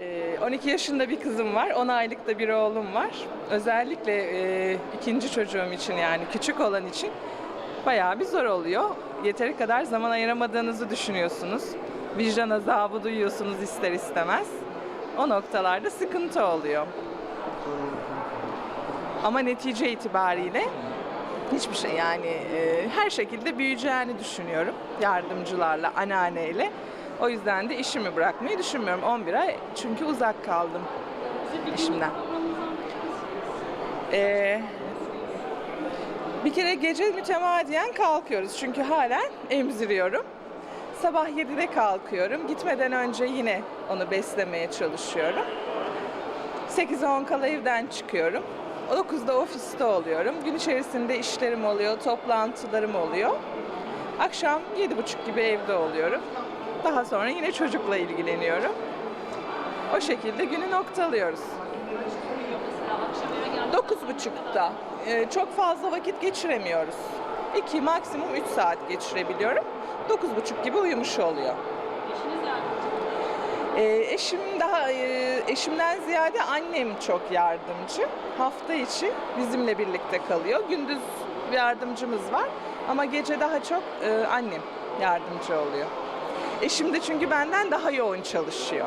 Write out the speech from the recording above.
Ee, 12 yaşında bir kızım var, 10 aylıkta bir oğlum var. Özellikle e, ikinci çocuğum için yani küçük olan için bayağı bir zor oluyor. Yeteri kadar zaman ayıramadığınızı düşünüyorsunuz. Vicdan azabı duyuyorsunuz ister istemez. O noktalarda sıkıntı oluyor. Ama netice itibariyle hiçbir şey yani e, her şekilde büyüyeceğini düşünüyorum yardımcılarla, anneanneyle. O yüzden de işimi bırakmayı düşünmüyorum. 11 ay çünkü uzak kaldım işimden. Ee, bir kere gece mütemadiyen kalkıyoruz çünkü halen emziriyorum. Sabah 7'de kalkıyorum. Gitmeden önce yine onu beslemeye çalışıyorum. 8'e 10 kala evden çıkıyorum. 9'da ofiste oluyorum. Gün içerisinde işlerim oluyor, toplantılarım oluyor. Akşam 7.30 gibi evde oluyorum. Daha sonra yine çocukla ilgileniyorum. O şekilde günü noktalıyoruz. 9.30'da e, çok fazla vakit geçiremiyoruz. 2 maksimum 3 saat geçirebiliyorum. 9.30 gibi uyumuş oluyor. E, eşim daha e, eşimden ziyade annem çok yardımcı. Hafta içi bizimle birlikte kalıyor. Gündüz yardımcımız var ama gece daha çok e, annem yardımcı oluyor. Eşim de çünkü benden daha yoğun çalışıyor.